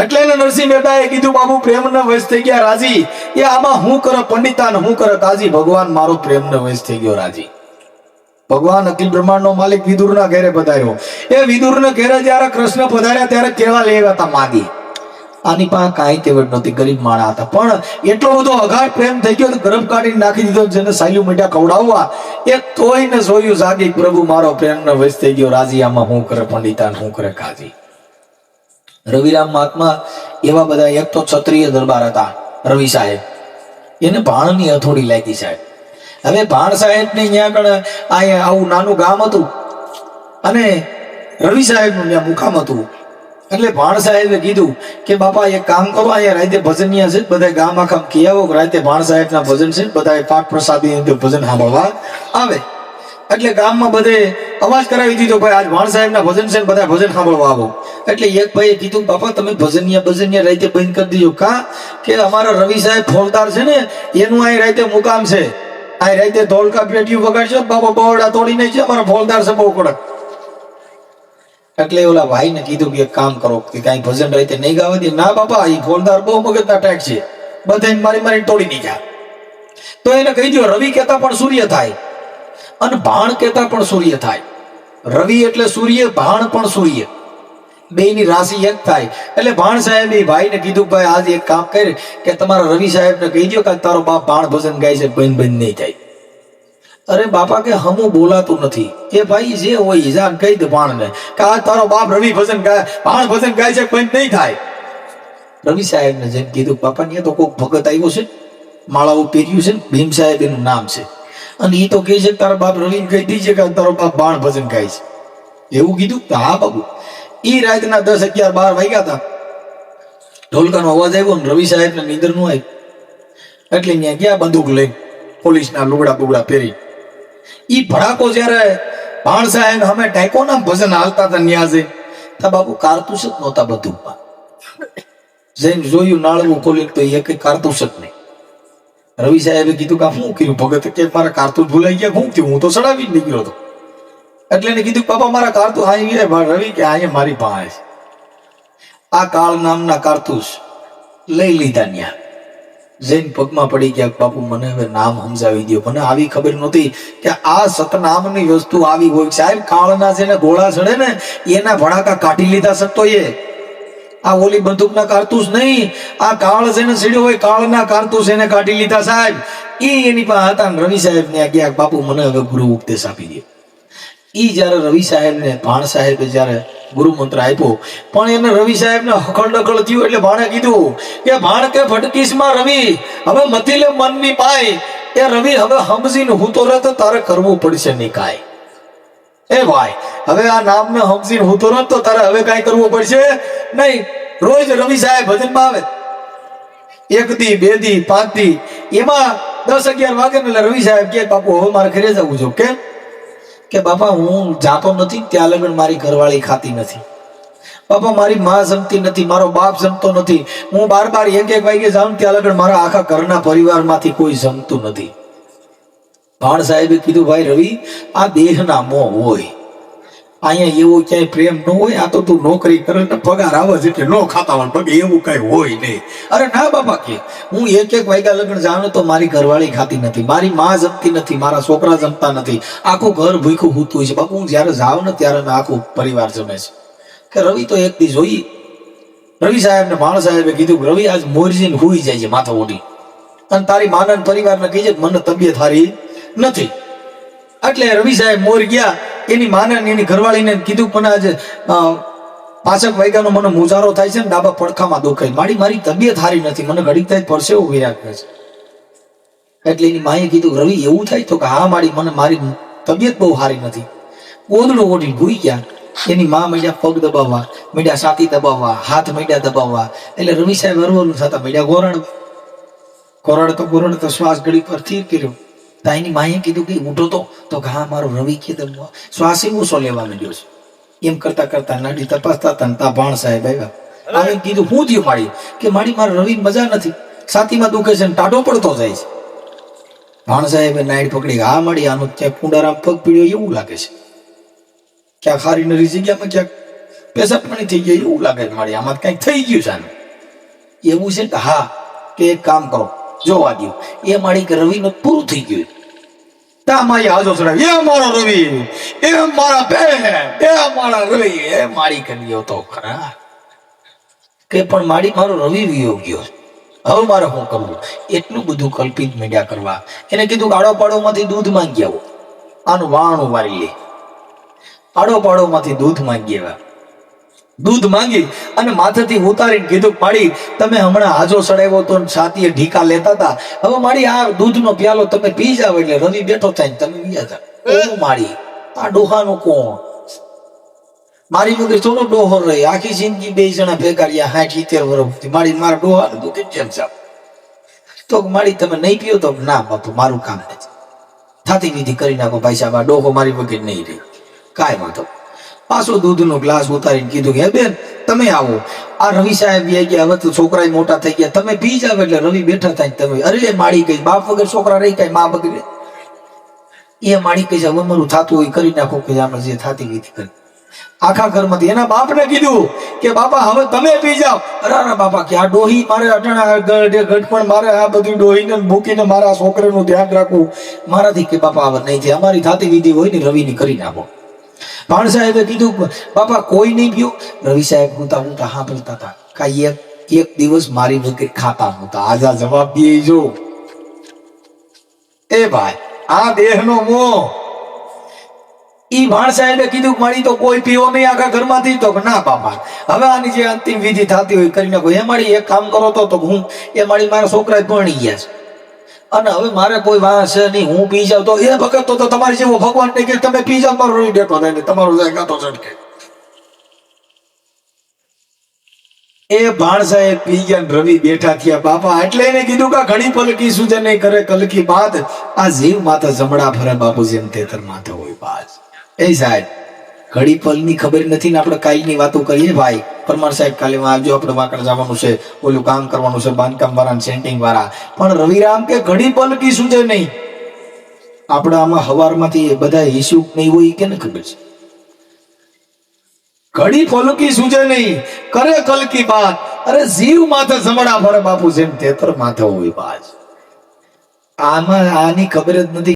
એટલે નરસિંહ મહેતાએ કીધું, બાબુ, પ્રેમના વશ થઈ ગયા, રાજી. એ આમાં હું કરે પંડિતાન, હું કરે કાજી ભગવાન મારો પ્રેમનો વશ થઈ ગયો, રાજી. ભગવાન અખિલ બ્રહ્માંડનો માલિક વિદુરના ઘેરે પધાર્યો. એ વિદુરના ઘેરે જ્યારે કૃષ્ણ પધાર્યા, ત્યારે કેવા લેવા હતા માગી? આની પાસે કાંઈ કેવડ નહોતી, ગરીબ માણા હતા. પણ એટલો બધો અઘાટ પ્રેમ થઈ ગયો ગરમ કાઢીને નાખી દીધો જેને સાયલું મીઠા ખવડાવવા, એ તોય ને જોયું, જાગી, પ્રભુ, મારો પ્રેમનો વશ થઈ ગયો, રાજી. આમાં હું કરે પંડિતાન, હું કરે કાજી. રવિરામ મહાત્મા એવા બધા એક તો ક્ષત્રિય દરબાર હતા, રવિ સાહેબ. એને ભાણની હથોડી લાગી સાહેબ. હવે ભાણ સાહેબ ને ત્યાં આગળ અહીંયા આવું નાનું ગામ હતું અને રવિ સાહેબનું ત્યાં મુકામ હતું. એટલે ભાણ સાહેબે કીધું કે બાપા, એક કામ કરો, અહીંયા રાતે ભજનિયા છે બધા ગામ આખા કી આવો રાતે ભાણ સાહેબના ભજન છે બધા પાઠ પ્રસાદી ભજન સાંભળવા આવે. એટલે ગામમાં બધે અવાજ કરાવી દીધો, ભાઈ, આજ ભાણ સાહેબના ભજન છે બધા ભજન સાંભળવા આવો. એટલે એક ભાઈએ કીધું, બાપા, તમે ભજનિયા ભજનિયા રાતે બંધ કરી દીધો કા? કે અમારા રવિ સાહેબ ફોલદાર છે ને, એનું અહીં રાતે મુકામ છે. આ રાતે ધોળકા પેટીયું વગાડશે બાપા, બહોળા તોડી નાખશે અમારા ફોલદાર છે બહુ કડક. એટલે ઓલા ભાઈને કીધું કે, એક કામ કરો, કે કાંઈ ભજન રાતે નહીં ગાવા દે. ના, બાપા એ ફોલદાર બહુ મગજના ટેક છે. બધા મારી મારી તોડી નીકળ્યા તો એને કહી દો રવિ કહેતા પણ સૂર્ય થાય. અને ભાણ કહેતા પણ સૂર્ય થાય. રવિ એટલે સૂર્ય, ભાણ પણ સૂર્ય. બેની રાશિ એક થાય. એટલે ભાણ સાહેબે ભાઈને કીધું ભાઈ, આજે એક કામ કર કે તમારા રવિ સાહેબને કહી દો કે તારો બાપ ભાણ ભજન ગાય છે બંધ બંધ નહીં થાય. અરે બાપા કે હમું બોલાતું નથી. એ ભાઈ, જે હોય જાન કહી દે ભાણને કે આ તારો બાપ રવિ ભજન ગાય, ભાણ ભજન ગાય છે બંધ નહીં થાય. રવિ સાહેબને જેમ કીધું બાપા ને તો કોઈક ભગત આવ્યો છે, માળાઓ પહેર્યું છે ભીમ સાહેબ એનું નામ છે. અને એ તો કહે છે તારા બાપ રવિન કહી દીજે કે તારો બાપ બાણ ભજન ગાય છે. એવું કીધું? કે હા બાબુ. એ રાતના દસ અગિયાર, બાર વાગ્યા હતા. ઢોલકાનો અવાજ આવ્યો ને રવિ સાહેબ ને નીંદરનું આવ્યું એટલે ત્યાં ગયા બંદૂક લઈને પોલીસના લુગડા બુગડા પહેરી એ ભડાકો જ્યારે ભાણ સાહેબ અમે ટાઈકો ના ભજન હાલતા હતા ન્યાઝે તા બાપુ કારતુસ જ નહોતા બધું જઈને જોયું, નાળવું ખોલ્યું તો એ કઈ કારતુસ જ નહીં. રવિ સાહેબે કીધું કે શું કર્યું? ભગત કે મારા કારતૂસ ભૂલાઈ ગયા, શું થયું? હું તો સડાવી જ નીકળ્યો હતો. એટલે એને કીધું પાપા મારા કારતુસ અહીં રવિ કે અહીંયા મારી પાસે છે. આ કાળ નામના કારતૂસ લઈ લીધા ન્યા. જૈન પગમાં પડી ગયા બાપુ, મને હવે નામ સમજાવી દો મને આવી ખબર નહોતી કે આ સતનામની વસ્તુ આવી હોય. સાહેબ, કાળના છે ને ગોળા ચડે ને, એના ભડાકા કાઢી લીધા સત્તોએ આ ઓલી બંદૂકના કારતૂસ નહીં, આ કાળ જેને સીડ્યો હોય, કાળના કારતૂસ એને કાઢી લીધા સાહેબ. એ એની પાસે હતા રવિ સાહેબ ને ગયા બાપુ મને હવે ગુરુ ઉપદેશ આપી દે. ઈ જ્યારે રવિ સાહેબને, ભાણ સાહેબે જ્યારે ગુરુ મંત્ર આપ્યો, પણ એને રવિ સાહેબ ને હકળ ડકળ થયું એટલે ભાણે કીધું કે ભાણ કે ભટકીશમાં રવિ, હવે મથી લે મનની પાય. એ રવિ, હવે સમજીને હું તો રહેતો તારે કરવું પડશે નહીં કાંઈ. એ ભાઈ, હવે આ નામને સમજીને હું તો ન તો તારે હવે કાંઈ કરવું પડશે? નહીં, રોજ રવિ સાહેબ ભજનમાં આવે. એક દી, બે દી, પાંચ દી. એમાં દસ અગિયાર વાગે એટલે રવિ સાહેબ કે બાપુ, હવે મારે ઘરે જવું છું. કે કે બાપા, હું જાતો નથી, ત્યાં લગન મારી ઘરવાળી ખાતી નથી. બાપા, મારી માં જમતી નથી, મારો બાપ જમતો નથી. હું બાર બાર એક એક વાગે જાઉં ત્યાં લગન મારા આખા ઘરના પરિવારમાંથી કોઈ જમતું નથી. ભાણ સાહેબે કીધું, ભાઈ રવિ, આ દેહના મોહ હોય. અહીંયા એવો ક્યાંય પ્રેમ ન હોય, આ તો તું નોકરી કરે ને પગાર આવે છે એટલે ન ખાતા હોય, પગે એવું કઈ હોય નહીં. અરે ના બાપા કે, હું એક એક વાગ્યા લગ્ન જાણું તો મારી ઘરવાળી ખાતી નથી, મારી માં જમતી નથી, મારા છોકરા જમતા નથી. આખું ઘર ભૂખું હોતું છે. બાપુ, હું જ્યારે જાઉં ને ત્યારે આખું પરિવાર જમે છે. કે રવિ તો એક દી જોઈ. રવિ સાહેબ ને માણ સાહેબે કીધું, રવિ, આજ મોરજીને હુઈ જાય છે માથા ઓઢી અને તારી માનન પરિવારને કહીજે મને તબિયત હારી નથી. એટલે રવિ સાહેબ મોર ગયા, એની માને એની ઘરવાળીને કીધું, પણ આજે પાછક વાગ્યાનો મને મુજારો થાય છે ને ડાબા પડખામાં દુખાય. મારી મારી તબિયત સારી નથી. મને ઘડીક થાય પરસેવો વિરાગ છે. એટલે એની માએ કીધું, રવિ, એવું થાય તો કે હા, મારી, મને, મારી તબિયત બહુ સારી નથી. ઓદડું ઓઢી ભૂઈ ગયા. એની મા મીડિયા પગ દબાવવા, મીડિયા સાતી દબાવવા, હાથ મીડિયા દબાવવા. એટલે રવિ સાહેબ હરવાનું થતા મીડિયા ગોરણ ગોરણ તો ગોરણ તો શ્વાસ ઘડી પર થીર કર્યો. તા એની માએ કીધું કે ઉઠો તો તો ઘા મારો રવિ કે શ્વાસે ઓછો લેવા માંડ્યો છે? એમ કરતા કરતા નાડી તપાસતા હતા તા ભાણ સાહેબ આવ્યા. આવે કીધું હું થયું મારી? કે મારી મારે રવિ મજા નથી. છાતીમાં દુખે છે ને ટાઢો પડતો જાય છે. ભાણ સાહેબે નાઈટ પકડી હા માળી આનો ક્યાંક કુંડારામ પગ પીડ્યો એવું લાગે છે. ક્યાંક હારી નરી જગ્યામાં ક્યાંક પેશાબ પાણી થઈ ગયા એવું લાગે મારી આમાં કંઈક થઈ ગયું છે એવું છે કે હા કે એક કામ કરો જોવા દો એ મારી કે રવિનું પૂરું થઈ ગયું. તા મારી હાજો ચડાવી. એ મારો રવિ, એ મારા બેન, એ મારા રવિ, એ મારી કન્યો તો ખરા. કે પણ મારી મારો રવિ વિયો ગયો. હવે મારે શું કરવું? એટલું બધું કલ્પિત મીડિયા કરવા. એને કીધું આડો પાડોમાંથી દૂધ માંગી આવો. આનું વાણું વારી લે. આડો પાડોમાંથી દૂધ માંગી આવ્યા. દૂધ માંગી અને માથેથી ઉતારીને કીધું પાડી તમે હમણાં હાજો સડાવ્યો તો છાતીએ ઢીકા લેતા હતા. હવે મારી આ દૂધનો પ્યાલો તમે પી જાવ એટલે રવિ બેઠો થાય તમે પી જાવ મારી આ ડોહાનું કોણ? મારી વગર થોડો ડોહો રહી આખી જિંદગી બે જણા ભેગા રહ્યા હાઠ ઇતેર વર્ષથી મારી મારા ડોહા દુઃખી કેમ સાહેબ તો મારી તમે નહીં પીઓ તો ના બાપુ મારું કામ નથી. થાતી વિધિ કરી નાખો ભાઈ સાહેબ આ ડોહો મારી વગર નહીં રહી. કાંઈ વાંધો પાછો દૂધનો ગ્લાસ ઉતારીને કીધું કે બેન, તમે આવો. આ રવિ સાહેબ બી ગયા, હવે તો છોકરા મોટા થઈ ગયા. તમે પી જાવ એટલે રવિ બેઠા થાય તમે. અરે માળી ગઈ બાપ વગર છોકરા રહી કઈ, મા વગર એ માળી કહે છે, હવે મારું થાતું હોય, કરી નાખો કે આપણે જે થતી ગઈ કરી. આખા ઘરમાંથી એના બાપને કીધું કે, બાપા, હવે તમે પી જાઓ. અરે બાપા, કે આ ડોહી મારે અટણા ગઢે ગઢપણ મારે આ બધી ડોહીને મૂકીને મારા છોકરાનું ધ્યાન રાખવું. મારાથી કે, બાપા, હવે નહીં જે અમારી થાતી વિધિ હોય ને રવિની કરી નાખો. ભાણ સાહેબે કીધું બાપા, કોઈ નહીં પીઓ રવિ સાહેબ હું હું હા બોલતા હતા. કાંઈ એક એક દિવસ મારી નોકરી ખાતા નહોતા. આજા જવાબ દે જો એ ભાઈ, આ દેહનો મોહ. ઈ ભાણ સાહેબે કીધું, મારી તો કોઈ પીવો નહીં આખા ઘરમાંથી. તો ના બાપા, હવે આની જે અંતિમ વિધિ થતી હોય કરી નાખો એ મારી એક કામ કરો તો હું, એ મારી, મારા છોકરા ભણી ગયા છે. અને હવે મારે કોઈ વાહ છે નહીં, હું પી જાઉં તો એ ભગત તો તમારી જેવો ભગવાન કે તમે પી જાઓ, મારો રોઈ બેઠો થાય ને તમારો જાય ગાતો ઝટકે એ ભાણ સાહેબ પી ગયા રવિ બેઠા થયા. બાપા, એટલે એને કીધું કે ઘણી પલકી સુજે નહીં કરે કલકી બાદ આ જીવ માતા જમડા ફરે બાપુ જેમ તેતર માથે હોય બાજ. એ સાહેબ ઘડી પલની ખબર નથી ને આપણે કાલની વાતો કરીએ. ભાઈ, પરમાર સાહેબ કાલે આવજો, આપણે વાંકડ જવાનું છે. ઓલું કામ કરવાનું છે, બાંધકામ વાળા સેન્ટિંગ વાળા. પણ રવિરામ કે ઘડી પલકી સૂજે નહીં? આપણે આમાં હવારમાંથી બધા ઈસ્યુ નહીં હોય કે ને ખબર છે? ઘડી પલકી સૂજે નહીં. કરે કલકી બાત. અરે જીવ માથે જમણા ફરે બાપુ, જેમ તેતર માથે હોય બાજ. આમાં આની ખબર જ નથી